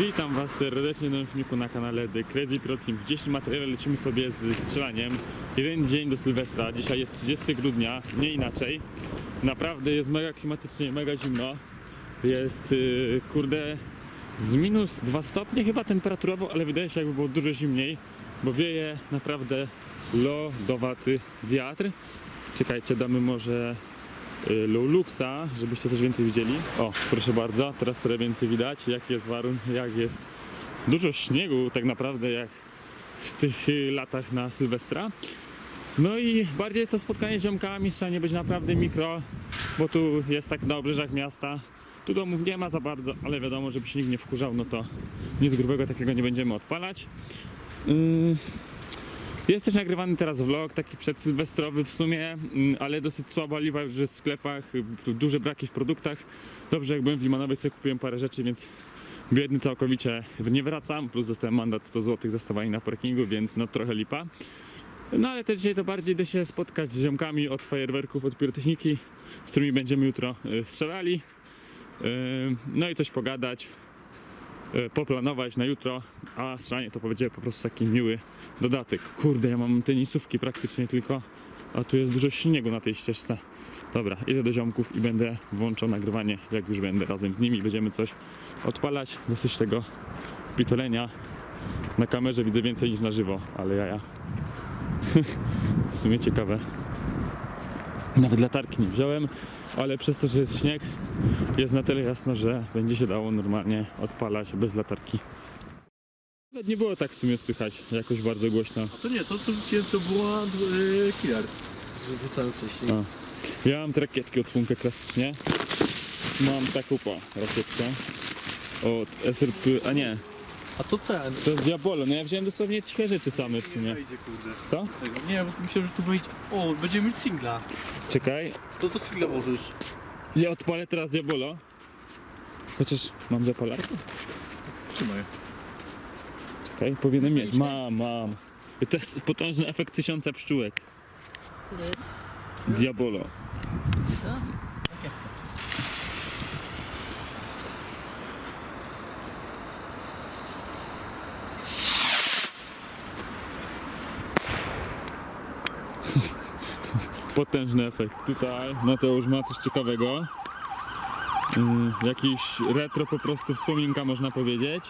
Witam Was serdecznie w nowym filmiku na kanale The Crazy Pro Team. W dzisiejszym materiale lecimy sobie z strzelaniem. Jeden dzień do Sylwestra, dzisiaj jest 30 grudnia, nie inaczej. Naprawdę jest mega klimatycznie, mega zimno. Jest, yy, kurde, z minus 2 stopnie chyba temperaturowo, ale wydaje się jakby było dużo zimniej, bo wieje naprawdę lodowaty wiatr. Czekajcie, damy może y, Luxa, żebyście też więcej widzieli. O, proszę bardzo, teraz trochę więcej widać, jak jest warunek, jak jest dużo śniegu tak naprawdę jak w tych latach na Sylwestra. No i bardziej jest to spotkanie z ziomkami, trzeba nie być naprawdę mikro, bo tu jest tak na obrzeżach miasta. Tu domów nie ma za bardzo, ale wiadomo, żeby się nikt nie wkurzał, no to nic grubego takiego nie będziemy odpalać. Yy, jest też nagrywany teraz vlog, taki przedsylwestrowy w sumie, mm, ale dosyć słaba liwa już jest w sklepach, duże braki w produktach. Dobrze, jak byłem w Limanowej sobie kupiłem parę rzeczy, więc biedny całkowicie nie wracam, plus dostałem mandat 100 zł za stawanie na parkingu, więc no trochę lipa. No ale też dzisiaj to bardziej idę się spotkać z ziomkami od fajerwerków, od pirotechniki, z którymi będziemy jutro y, strzelali. Y, No i coś pogadać, poplanować na jutro, a strzelanie to będzie po prostu taki miły dodatek. Kurde, ja mam tenisówki praktycznie tylko, a tu jest dużo śniegu na tej ścieżce. Dobra, idę do ziomków i będę włączał nagrywanie, jak już będę razem z nimi. Będziemy coś odpalać, dosyć tego pitolenia. Na kamerze widzę więcej niż na żywo, ale jaja. w sumie ciekawe. Nawet latarki nie wziąłem, ale przez to, że jest śnieg, jest na tyle jasno, że będzie się dało normalnie odpalać bez latarki. Nawet nie było tak w sumie słychać jakoś bardzo głośno. To nie, to co rzuciłem to była yy, killer. Że rzucałem wcześniej. A. Ja mam te rakietki od Funkę klasycznie. Mam taką po rakietkę od SRP, a nie, A to ten. to jest Diabolo. No ja wziąłem dosłownie ciche rzeczy same w sumie. wejdzie, kurde. Co? Tego. Nie, bo myślałem, że tu wejdzie. O, będziemy mieć singla. Czekaj, To do singla możesz. ja odpalę teraz Diabolo. Chociaż mam zapalarkę? Trzymaj. Czekaj, powinienem mieć. Mam, mam. I to jest potężny efekt tysiąca pszczółek. Co to jest? Diabolo. Potężny efekt. Tutaj Mateusz ma coś ciekawego. Yy, jakiś retro po prostu wspominka można powiedzieć.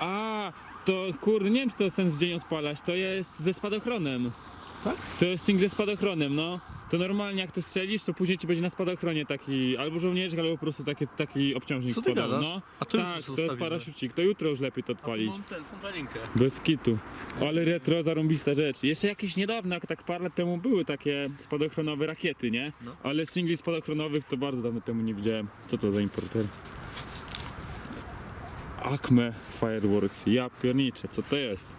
A, to kurde, nie wiem czy to sens w dzień odpalać, to jest ze spadochronem. Tak? To jest single z spadochronem, no. To normalnie jak to strzelisz, to później ci będzie na spadochronie taki albo żołnierzyk, albo po prostu taki, taki obciążnik Co ty spadał. gadasz? No. A to tak, to jest zostawimy. to jutro już lepiej to odpalić. mam ten, fontaninkę. Bez kitu. Ale retro, zarąbista rzecz. Jeszcze jakieś niedawno, jak tak parę lat temu były takie spadochronowe rakiety, nie? No. Ale singli spadochronowych to bardzo dawno temu nie widziałem. Co to za importer? Acme Fireworks. Ja pierniczę, co to jest?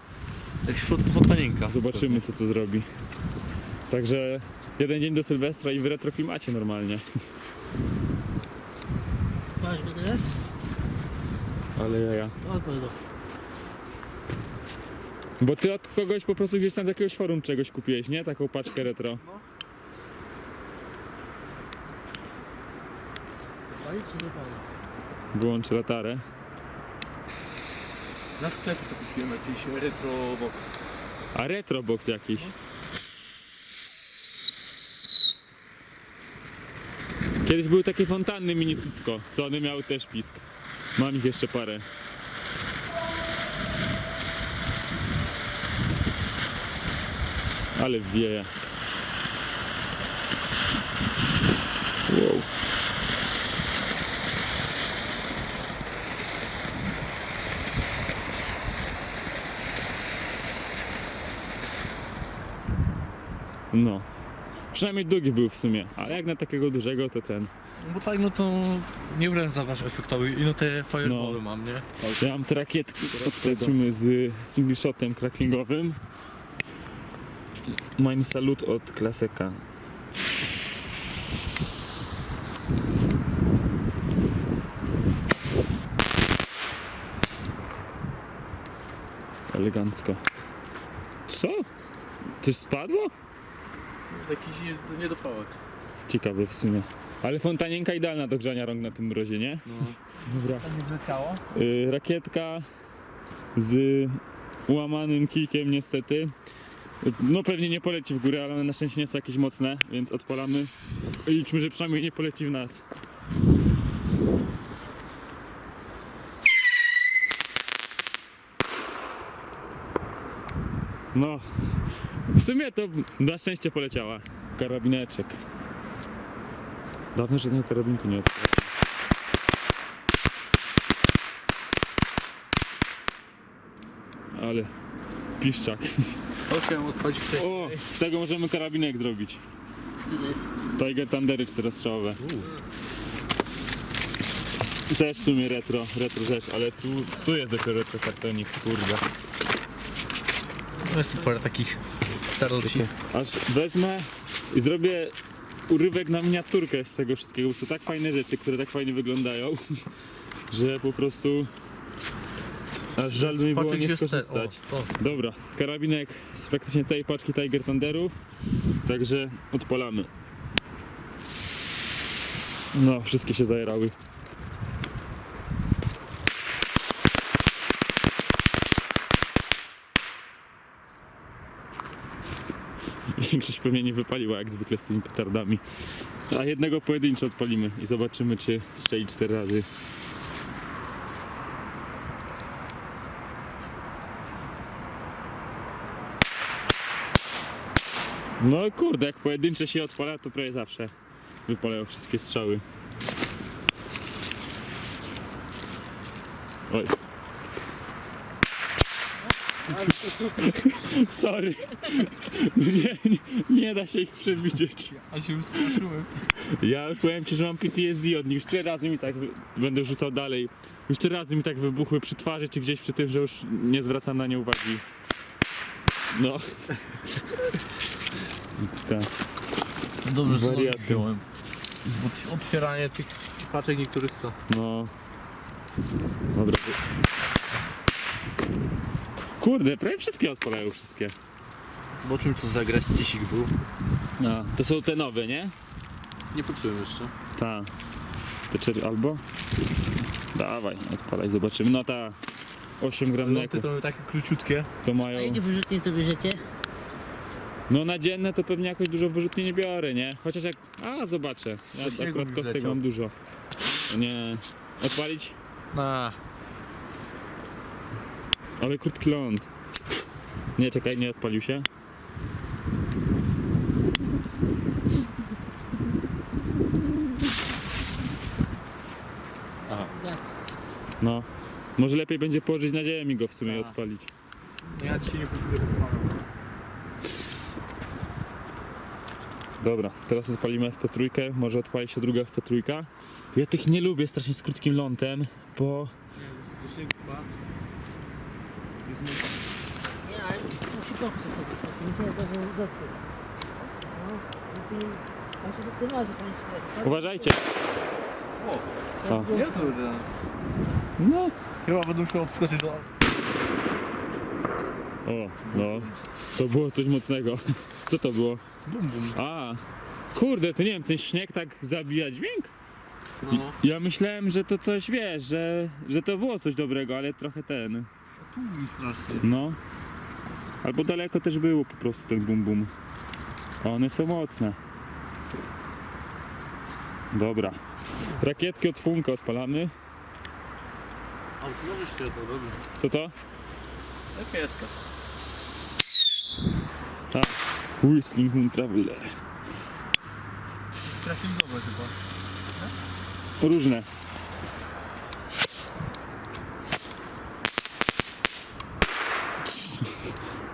Jak fontaninka. Zobaczymy, co to zrobi. Także jeden dzień do Sylwestra i w retro klimacie normalnie. Masz teraz? Ale jaja. Odpal. Bo ty od kogoś po prostu gdzieś tam z jakiegoś forum czegoś kupiłeś, nie? Taką paczkę retro. Pali czy nie pali? Wyłączę latarę. Na sklepie to kupiłem jakiś retro box. A retrobox jakiś. Kiedyś były takie fontanny mini cucko, co one miały też pisk. Mam ich jeszcze parę. Ale wieje. Wow. No. Przynajmniej długi był w sumie, ale jak na takiego dużego to ten. Bo tak, no to nie urędzawasz efektowy. I no te firebally No. mam, nie? Ja mam te rakietki, podskoczymy z single shotem cracklingowym. Mine salut od klaseka. Elegancko. Co? Coś spadło? Jakiś niedopałek. Ciekawe w sumie. Ale fontanienka idealna do grzania rąk na tym mrozie, nie? No. Dobra. To nie wleciało? Y, rakietka z ułamanym kijkiem niestety. No pewnie nie poleci w górę, ale one na szczęście nie są jakieś mocne, więc odpalamy. I liczmy, że przynajmniej nie poleci w nas. No, w sumie to na szczęście poleciała. Karabineczek. Dawno żadnego karabinku nie odpalałem. Ale piszczak. Chciałem odpalić wcześniej. O, z tego możemy karabinek zrobić. Co to jest? Tiger Thundery czterostrzałowe. Też w sumie retro, retro rzecz, ale tu, tu jest dopiero retro kartonik, kurde. No jest tu parę takich staroci. Aż wezmę i zrobię urywek na miniaturkę z tego wszystkiego, bo są tak fajne rzeczy, które tak fajnie wyglądają, że po prostu aż żal mi było nie skorzystać. O, to. Dobra, karabinek z praktycznie całej paczki Tiger Thunderów, także odpalamy. No, wszystkie się zajerały. Większość pewnie nie wypaliła jak zwykle z tymi petardami. A jednego pojedynczo odpalimy i zobaczymy czy strzeli cztery razy. No kurde, jak pojedyncze się odpala, to prawie zawsze wypalają wszystkie strzały. Oj. Sorry. Nie, nie, nie da się ich przewidzieć. A się już straszyłem. Ja już powiem ci, że mam PTSD od nich. Już tyle razy mi tak wy- będę rzucał dalej. Już tyle razy mi tak wybuchły przy twarzy czy gdzieś przy tym, że już nie zwracam na nie uwagi. No. Dobrze, że Wariaty. nożyk wziąłem. Bo otwieranie tych paczek niektórych to... No. Dobra. Kurde, prawie wszystkie odpalają wszystkie. Zobaczymy co zagrać, ich był. No. To są te nowe, nie? Nie poczułem jeszcze. Ta. Te cztery albo? Dawaj, odpalaj, zobaczymy. No ta 8 gram Loty to były takie króciutkie. to A mają. jakie wyrzutnie to bierzecie? No na dzienne to pewnie jakoś dużo wyrzutnie nie biorę, nie? Chociaż jak. A zobaczę. Ja Coś jego akurat mi kostek wleciał. mam dużo. Nie. Odpalić? Na. Ale krótki ląd. Nie, czekaj, nie odpalił się. Gaz. No. Może lepiej będzie położyć na ziemi go w sumie i Tak. odpalić. No ja dzisiaj nie pójdę Dobra, teraz odpalimy FP3, może odpali się druga FP3. Ja tych nie lubię strasznie z krótkim lądem, bo Nie, uważajcie. Ja co będę? No. Chyba będę musiał obskoczyć do... O, no. To było coś mocnego. Co to było? Bum bum. A, kurde, to nie wiem, ten śnieg tak zabija dźwięk? No. Ja myślałem, że to coś, wiesz, że, że to było coś dobrego, ale trochę ten, Tu mi strasznie. no. Albo daleko też było po prostu ten bum bum. One są mocne. Dobra. Rakietki od Funka odpalamy. A tu możesz się to robić. Co to? Rakietka. Whistling Moon Traveler. Trafizowe chyba. Różne.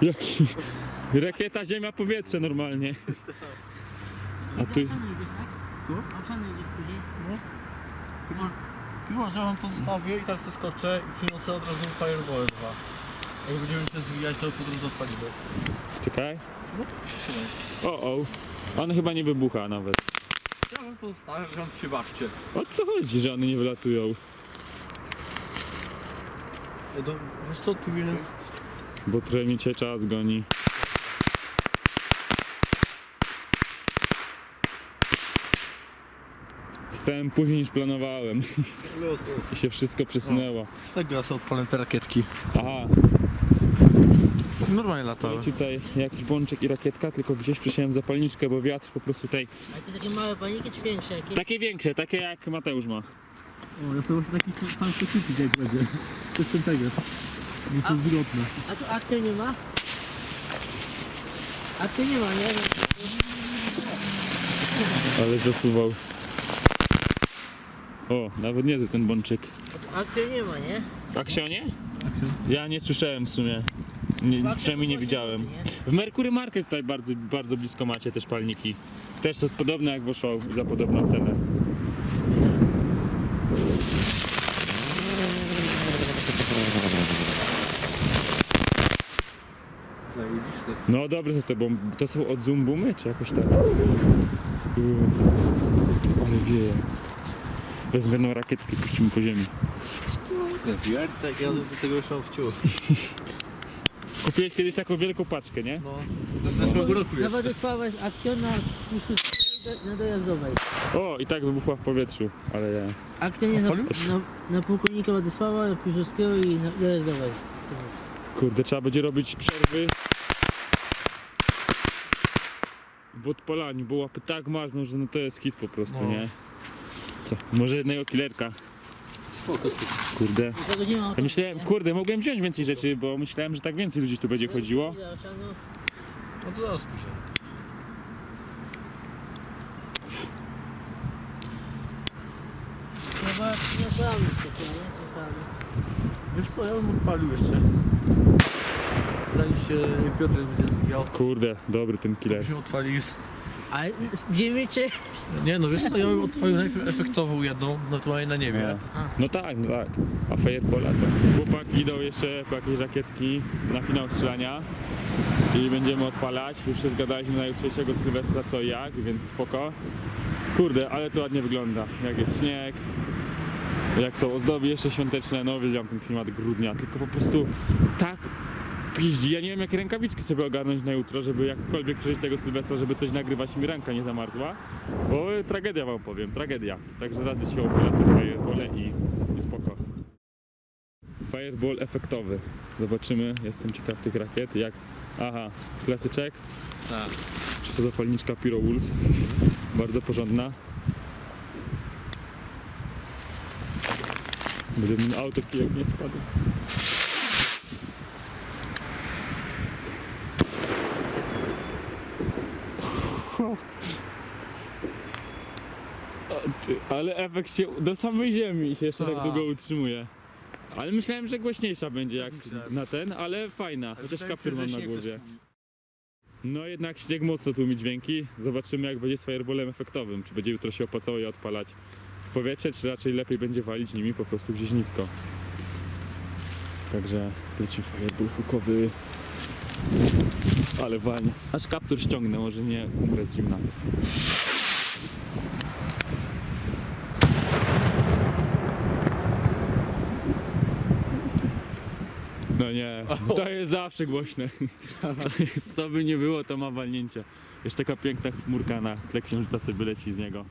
Jaki? Rakieta, ziemia, powietrze normalnie. A tu... tak? A pan idziesz później? Chyba, chyba, że wam to zostawię i teraz zeskoczę i przyniosę od razu Fireball 2. Jak będziemy się zwijać, to po drodze odpalimy. Czekaj. No, trzymaj. O, o. On chyba nie wybucha nawet. Ja bym to zostawił, wam się bawcie. O co chodzi, że one nie wylatują? No to, wiesz co, tu jest... Bo trochę mi cię czas goni. Dostałem później niż planowałem Los, los. i się wszystko przesunęło. Z tego ja sobie odpalę te rakietki. Aha, Normalnie latały. leci tutaj jakiś bączek i rakietka, tylko gdzieś przysiałem zapalniczkę, bo wiatr po prostu tutaj... A to takie małe paniki czy większe jakieś? Takie większe, takie jak Mateusz ma. O, ja to taki sam specyfik jak będzie. To jest ten tego. Nie to zwrotne. A tu akcji nie ma? Akcji nie ma, nie? Ale zasuwał. O, nawet niezły ten bączek. A tu akcji nie ma, nie? W Aksionie? Ja nie słyszałem w sumie. Nie, przynajmniej nie widziałem. W Mercury Market tutaj bardzo, bardzo blisko macie też palniki. Też są podobne jak Woszą za podobną cenę. No dobre są te bomby. To są od Zoom Boomy, czy jakoś tak? Uuu, ale wieje. Wezmę rakietkę i puścimy po ziemi. Tak, ja do tego już mam wciół. Kupiłeś kiedyś taką wielką paczkę, nie? No. Z zeszłego roku Na jeszcze. Władysława jest akcja na na dojazdowej. O, i tak wybuchła w powietrzu, ale ja... Akcja nie na, na, na pułkownika Władysława, na Piłsudskiego i na dojazdowej. Kurde, trzeba będzie robić przerwy w odpalaniu, bo łapy tak marzną, że no to jest hit po prostu, No. nie? Co? Może jednego killerka, Spoko, spoko. kurde. Tego nie ma. Ja myślałem, kurde, mogłem wziąć więcej rzeczy, bo myślałem, że tak więcej ludzi tu będzie chodziło. No to zaraz pójdzie. No bo nie odpalamy jeszcze, nie? Wiesz co, ja bym odpalił jeszcze. Zanim się Piotr będzie zwijał. Kurde, dobry ten killer. Odpalili z... Ale wiemy czy... Nie no, wiesz co, ja bym odpalił najpierw efektową jedną, naturalnie na niebie. No tak, no tak. A Firebola to. Chłopaki idą jeszcze po jakieś rakietki na finał strzelania i będziemy odpalać. Już się zgadaliśmy na jutrzejszego Sylwestra co i jak, więc spoko. Kurde, ale to ładnie wygląda. Jak jest śnieg, jak są ozdoby jeszcze świąteczne, no uwielbiam ten klimat grudnia, tylko po prostu tak piździ. Ja nie wiem jakie rękawiczki sobie ogarnąć na jutro, żeby jakkolwiek przeżyć tego Sylwestra, żeby coś nagrywać i mi ręka nie zamarzła. Bo tragedia wam powiem, tragedia. Także raz dzisiaj lecę firebole i, i spoko. Fireball efektowy. Zobaczymy, jestem ciekaw tych rakiet. Jak. Aha, klasyczek. Tak. Czy to zapalniczka Pyro Wolf? Bardzo porządna. Gdyby mi auto kijek nie spadł. O ty, ale efekt się do samej ziemi się jeszcze tak Tak. długo utrzymuje. Ale myślałem, że głośniejsza będzie jak myślałem. na ten, ale fajna, chociaż kaptur mam na głowie. No jednak śnieg mocno tłumi dźwięki. Zobaczymy jak będzie z fireballem efektowym. Czy będzie jutro się opłacało je odpalać w powietrze, czy raczej lepiej będzie walić nimi po prostu gdzieś nisko. Także leci fireball hukowy. Ale walnie. Aż kaptur ściągnę, może nie umrę z zimna. No nie, to jest zawsze głośne. To jest, co by nie było, to ma walnięcie. Jeszcze taka piękna chmurka na tle księżyca sobie leci z niego.